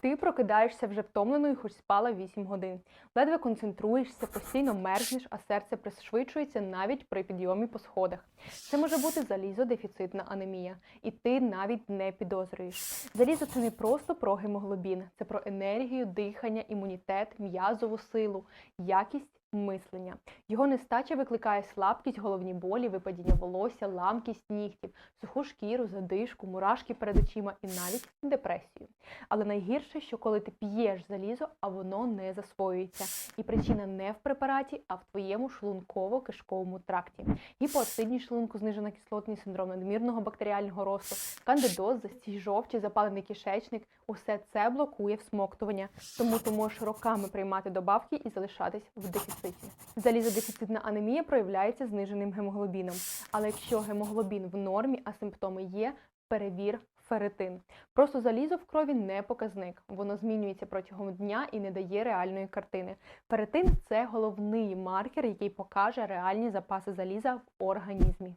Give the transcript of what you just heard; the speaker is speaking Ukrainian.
Ти прокидаєшся вже втомленою, хоч спала 8 годин. Ледве концентруєшся, постійно мерзнеш, а серце пришвидшується навіть при підйомі по сходах. Це може бути залізодефіцитна анемія, і ти навіть не підозрюєш. Залізо це не просто про гемоглобін, це про енергію, дихання, імунітет, м'язову силу, якість мислення. Його нестача викликає слабкість, головні болі, випадіння волосся, ламкість нігтів, суху шкіру, задишку, мурашки перед очима і навіть депресію. Але найгірше, що коли ти п'єш залізо, а воно не засвоюється. І причина не в препараті, а в твоєму шлунково-кишковому тракті. Гіпоацидність шлунку, знижена кислотність, синдром надмірного бактеріального росту, кандидоз, застій жовчі, запалений кишечник усе це блокує всмоктування. Тому ти можеш роками приймати добавки і залишатись в дефіциті. Залізодефіцитна анемія проявляється зниженим гемоглобіном. Але якщо гемоглобін в нормі, а симптоми є, перевір ферритин. Просто залізо в крові не показник. Воно змінюється протягом дня і не дає реальної картини. Ферритин – це головний маркер, який покаже реальні запаси заліза в організмі.